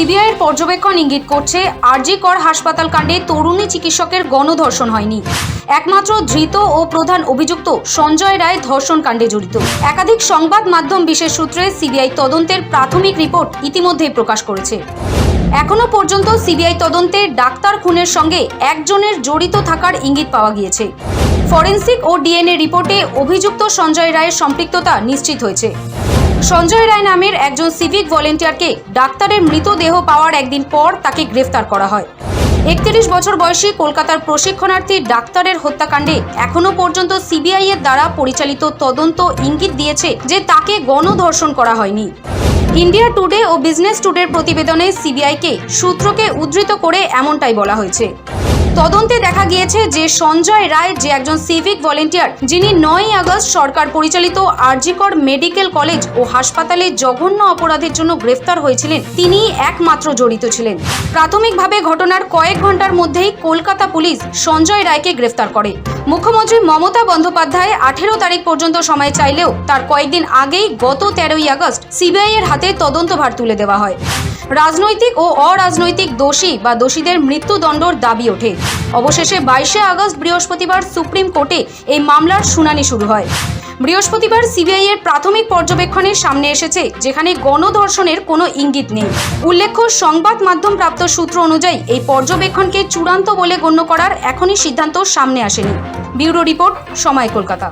সিবিআইয়ের পর্যবেক্ষণ ইঙ্গিত করছে, আরজি কর হাসপাতাল কাণ্ডে তরুণী চিকিৎসকের গণধর্ষণ হয়নি। একমাত্র ধৃত ও প্রধান অভিযুক্ত সঞ্জয় রায় ধর্ষণ কাণ্ডে জড়িত। একাধিক সংবাদ মাধ্যম বিশেষ সূত্রে সিবিআই তদন্তের প্রাথমিক রিপোর্ট ইতিমধ্যেই প্রকাশ করেছে। এখনও পর্যন্ত সিবিআই তদন্তে ডাক্তার খুনের সঙ্গে একজনের জড়িত থাকার ইঙ্গিত পাওয়া গিয়েছে। ফরেন্সিক ও ডিএনএ রিপোর্টে অভিযুক্ত সঞ্জয় রায়ের সম্পৃক্ততা নিশ্চিত হয়েছে। সঞ্জয় রায় নামের একজন সিভিক ভলেন্টিয়ারকে ডাক্তারের মৃতদেহ পাওয়ার একদিন পর তাকে গ্রেফতার করা হয়। একত্রিশ বছর বয়সী কলকাতার প্রশিক্ষণার্থী ডাক্তারের হত্যাকাণ্ডে এখনও পর্যন্ত সিবিআই এর দ্বারা পরিচালিত তদন্ত ইঙ্গিত দিয়েছে যে তাকে গণধর্ষণ করা হয়নি। ইন্ডিয়া টুডে ও বিজনেস টুডের প্রতিবেদনে সিবিআইকে সূত্রকে উদ্ধৃত করে এমনটাই বলা হয়েছে। তদন্তে দেখা গিয়েছে যে সঞ্জয় রায় যে একজন সিভিক ভলেন্টিয়ার, যিনি নয় আগস্ট সরকার পরিচালিত আরজিকর মেডিকেল কলেজ ও হাসপাতালে জঘন্য অপরাধের জন্য গ্রেফতার হয়েছিলেন তিনি একমাত্র জড়িত ছিলেন। প্রাথমিকভাবে ঘটনার কয়েক ঘণ্টার মধ্যেই কলকাতা পুলিশ সঞ্জয় রায়কে গ্রেফতার করে। মুখ্যমন্ত্রী মমতা বন্দ্যোপাধ্যায় আঠেরো তারিখ পর্যন্ত সময় চাইলেও তার কয়েকদিন আগেই গত তেরোই আগস্ট সিবিআই এর হাতে তদন্তভার তুলে দেওয়া হয়। রাজনৈতিক ও অরাজনৈতিক দোষী বা দোষীদের মৃত্যুদণ্ডর দাবি ওঠে। অবশেষে বাইশে আগস্ট বৃহস্পতিবার সুপ্রিম কোর্টে এই মামলার শুনানি শুরু হয়। বৃহস্পতিবার সিবিআই এর প্রাথমিক পর্যবেক্ষণের সামনে এসেছে, যেখানে গণধর্ষণের কোনো ইঙ্গিত নেই। উল্লেখ্য, সংবাদ মাধ্যম প্রাপ্ত সূত্র অনুযায়ী এই পর্যবেক্ষণকে চূড়ান্ত বলে গণ্য করার এখনই সিদ্ধান্ত সামনে আসেনি। ব্যুরো রিপোর্ট, সময় কলকাতা।